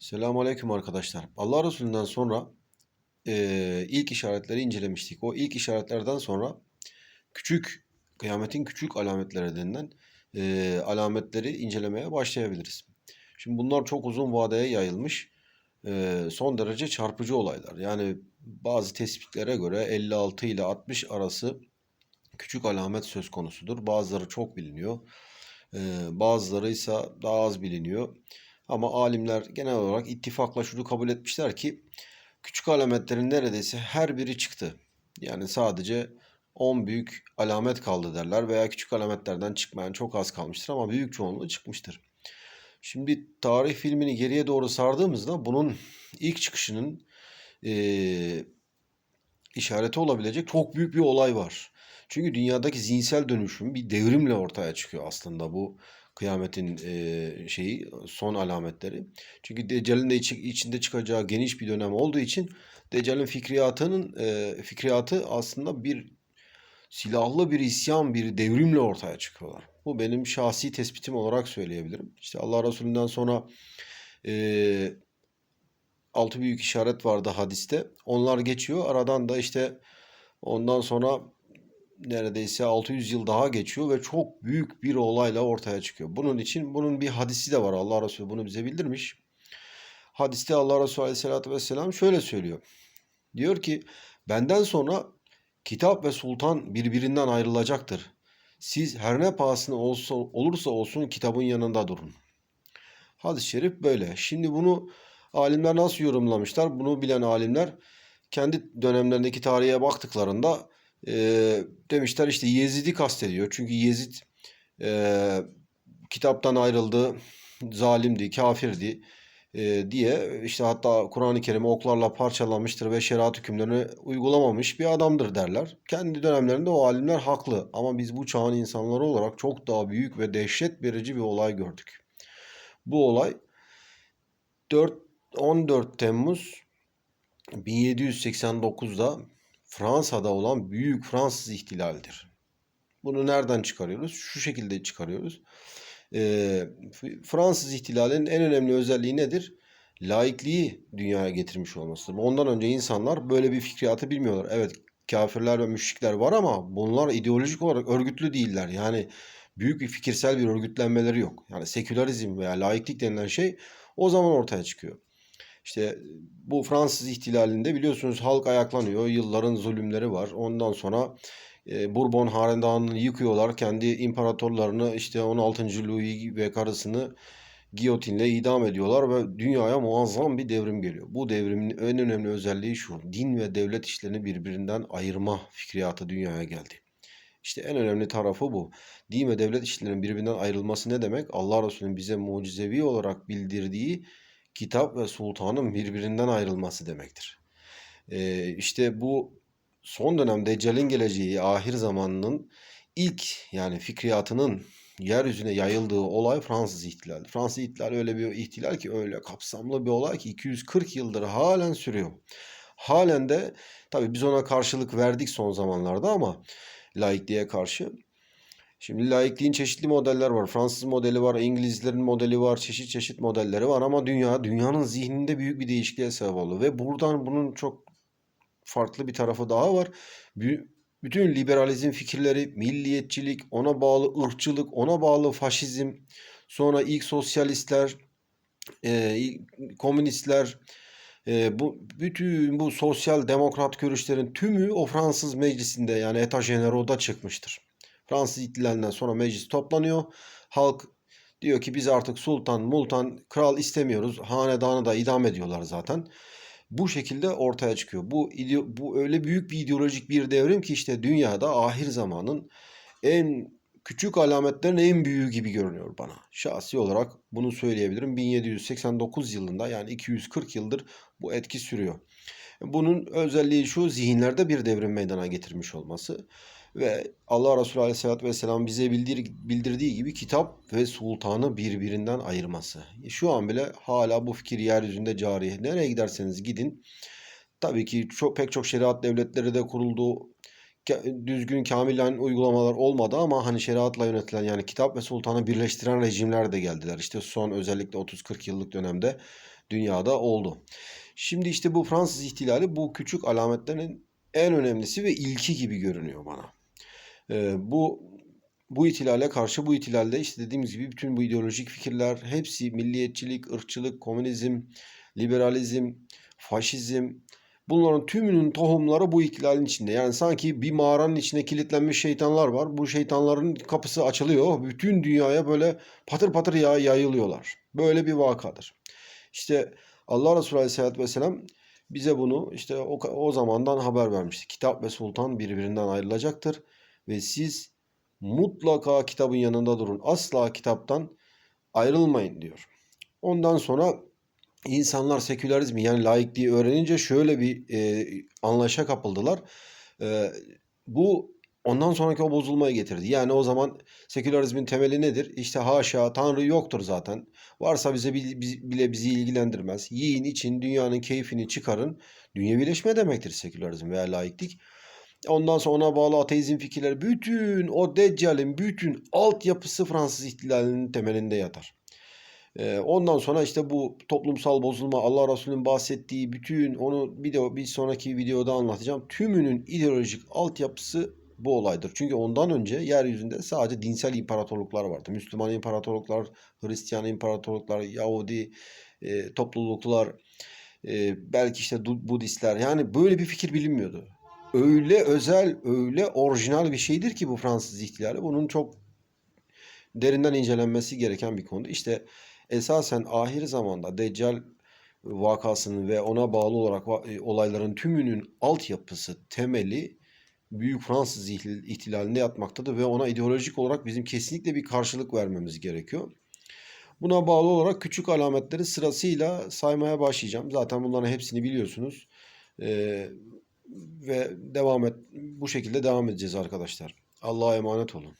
Selamünaleyküm arkadaşlar. Allah Resulü'nden sonra eee, ilk işaretleri incelemiştik. O ilk işaretlerden sonra küçük, kıyametin küçük alametleri denilen eee, alametleri incelemeye başlayabiliriz. Şimdi bunlar çok uzun vadeye yayılmış, eee, son derece çarpıcı olaylar. Yani bazı tespitlere göre 56 ile 60 arası küçük alamet söz konusudur. Bazıları çok biliniyor, eee, bazıları ise daha az biliniyor. Ama alimler genel olarak ittifakla şunu kabul etmişler ki küçük alametlerin neredeyse her biri çıktı. Yani sadece 10 büyük alamet kaldı derler veya küçük alametlerden çıkmayan çok az kalmıştır ama büyük çoğunluğu çıkmıştır. Şimdi tarih filmini geriye doğru sardığımızda bunun ilk çıkışının eee, işareti olabilecek çok büyük bir olay var. Çünkü dünyadaki zihinsel dönüşüm bir devrimle ortaya çıkıyor aslında bu kıyametin eee, şeyi son alametleri. Çünkü Deccal'in de içi- içinde çıkacağı geniş bir dönem olduğu için Deccal'in fikriyatının eee, fikriyatı aslında bir silahlı bir isyan, bir devrimle ortaya çıkıyorlar. Bu benim şahsi tespitim olarak söyleyebilirim. İşte Allah Resulü'nden sonra eee altı büyük işaret vardı hadiste. Onlar geçiyor. Aradan da işte ondan sonra neredeyse 600 yıl daha geçiyor ve çok büyük bir olayla ortaya çıkıyor. Bunun için bunun bir hadisi de var. Allah Resulü bunu bize bildirmiş. Hadiste Allah Resulü Aleyhisselatü Vesselam şöyle söylüyor. Diyor ki benden sonra kitap ve sultan birbirinden ayrılacaktır. Siz her ne pahasına olsa, olursa olsun kitabın yanında durun. Hadis-i şerif böyle. Şimdi bunu alimler nasıl yorumlamışlar? Bunu bilen alimler kendi dönemlerindeki tarihe baktıklarında eee, demişler işte Yezid'i kastediyor. Çünkü Yezid eee, kitaptan ayrıldı, zalimdi, kafirdi eee, diye işte hatta Kur'an-ı Kerim'i oklarla parçalamıştır ve şeriat hükümlerini uygulamamış bir adamdır derler. Kendi dönemlerinde o alimler haklı ama biz bu çağın insanları olarak çok daha büyük ve dehşet verici bir olay gördük. Bu olay 4 14 Temmuz 1789'da Fransa'da olan Büyük Fransız ihtilalidir. Bunu nereden çıkarıyoruz? Şu şekilde çıkarıyoruz. F- Fransız ihtilalinin en önemli özelliği nedir? Laikliği dünyaya getirmiş olmasıdır. Ondan önce insanlar böyle bir fikriyatı bilmiyorlar. Evet kafirler ve müşrikler var ama bunlar ideolojik olarak örgütlü değiller. Yani büyük bir fikirsel bir örgütlenmeleri yok. Yani sekülerizm veya laiklik denilen şey o zaman ortaya çıkıyor. İşte bu Fransız ihtilalinde biliyorsunuz halk ayaklanıyor. Yılların zulümleri var. Ondan sonra e, Bourbon hanedanını yıkıyorlar. Kendi imparatorlarını işte 16. Louis ve karısını giyotinle idam ediyorlar ve dünyaya muazzam bir devrim geliyor. Bu devrimin en önemli özelliği şu. Din ve devlet işlerini birbirinden ayırma fikriyatı dünyaya geldi. İşte en önemli tarafı bu. Din ve devlet işlerinin birbirinden ayrılması ne demek? Allah Resulü'nün bize mucizevi olarak bildirdiği kitap ve sultanın birbirinden ayrılması demektir. Ee, işte bu son dönemde Deccal'in geleceği ahir zamanının ilk yani fikriyatının yeryüzüne yayıldığı olay Fransız ihtilali. Fransız ihtilali öyle bir ihtilal ki öyle kapsamlı bir olay ki 240 yıldır halen sürüyor. Halen de tabii biz ona karşılık verdik son zamanlarda ama laikliğe karşı. Şimdi laikliğin çeşitli modeller var. Fransız modeli var, İngilizlerin modeli var, çeşit çeşit modelleri var ama dünya dünyanın zihninde büyük bir değişikliğe sebep oldu ve buradan bunun çok farklı bir tarafı daha var. Bü- Bütün liberalizm fikirleri, milliyetçilik, ona bağlı ırkçılık, ona bağlı faşizm, sonra ilk sosyalistler, e, komünistler, e, bu bütün bu sosyal demokrat görüşlerin tümü o Fransız meclisinde yani Etat Generaux'da çıkmıştır. Fransız ihtilalinden sonra meclis toplanıyor. Halk diyor ki biz artık sultan, multan, kral istemiyoruz. Hanedanı da idam ediyorlar zaten. Bu şekilde ortaya çıkıyor. Bu bu öyle büyük bir ideolojik bir devrim ki işte dünyada ahir zamanın en küçük alametlerin en büyüğü gibi görünüyor bana. Şahsi olarak bunu söyleyebilirim. 1789 yılında yani 240 yıldır bu etki sürüyor. Bunun özelliği şu zihinlerde bir devrim meydana getirmiş olması ve Allah Resulü Aleyhisselatü Vesselam bize bildir, bildirdiği gibi kitap ve sultanı birbirinden ayırması. Şu an bile hala bu fikir yeryüzünde cari. Nereye giderseniz gidin. Tabii ki çok pek çok şeriat devletleri de kuruldu. Düzgün kamilen uygulamalar olmadı ama hani şeriatla yönetilen yani kitap ve sultanı birleştiren rejimler de geldiler. İşte son özellikle 30-40 yıllık dönemde dünyada oldu. Şimdi işte bu Fransız ihtilali bu küçük alametlerin en önemlisi ve ilki gibi görünüyor bana. Ee, bu bu ihtilale karşı bu ihtilalde işte dediğimiz gibi bütün bu ideolojik fikirler hepsi milliyetçilik, ırkçılık, komünizm, liberalizm, faşizm bunların tümünün tohumları bu ihtilalin içinde. Yani sanki bir mağaranın içine kilitlenmiş şeytanlar var. Bu şeytanların kapısı açılıyor. Bütün dünyaya böyle patır patır yağ yayılıyorlar. Böyle bir vakadır. İşte Allah Resulü Aleyhisselatü Vesselam bize bunu işte o, o zamandan haber vermişti. Kitap ve sultan birbirinden ayrılacaktır. Ve siz mutlaka kitabın yanında durun. Asla kitaptan ayrılmayın diyor. Ondan sonra insanlar sekülerizmi yani laikliği öğrenince şöyle bir e, anlayışa kapıldılar. E, bu ondan sonraki o bozulmayı getirdi. Yani o zaman sekülerizmin temeli nedir? İşte haşa Tanrı yoktur zaten. Varsa bize bi- bi- bile bizi ilgilendirmez. Yiyin için dünyanın keyfini çıkarın. Dünyevileşme demektir sekülerizm veya laiklik. Ondan sonra ona bağlı ateizm fikirleri bütün o Deccal'in bütün altyapısı Fransız ihtilalinin temelinde yatar. Ee, ondan sonra işte bu toplumsal bozulma Allah Resulü'nün bahsettiği bütün onu bir de bir sonraki videoda anlatacağım. Tümünün ideolojik altyapısı bu olaydır. Çünkü ondan önce yeryüzünde sadece dinsel imparatorluklar vardı. Müslüman imparatorluklar, Hristiyan imparatorluklar, Yahudi e, topluluklar, e, belki işte Budistler. Yani böyle bir fikir bilinmiyordu. Öyle özel, öyle orijinal bir şeydir ki bu Fransız ihtilali. Bunun çok derinden incelenmesi gereken bir konu. İşte esasen ahir zamanda Deccal vakasının ve ona bağlı olarak e, olayların tümünün altyapısı, temeli Büyük Fransız ihtil- ihtilalinde yatmaktadır ve ona ideolojik olarak bizim kesinlikle bir karşılık vermemiz gerekiyor. Buna bağlı olarak küçük alametleri sırasıyla saymaya başlayacağım. Zaten bunların hepsini biliyorsunuz. Ee, ve devam et bu şekilde devam edeceğiz arkadaşlar. Allah'a emanet olun.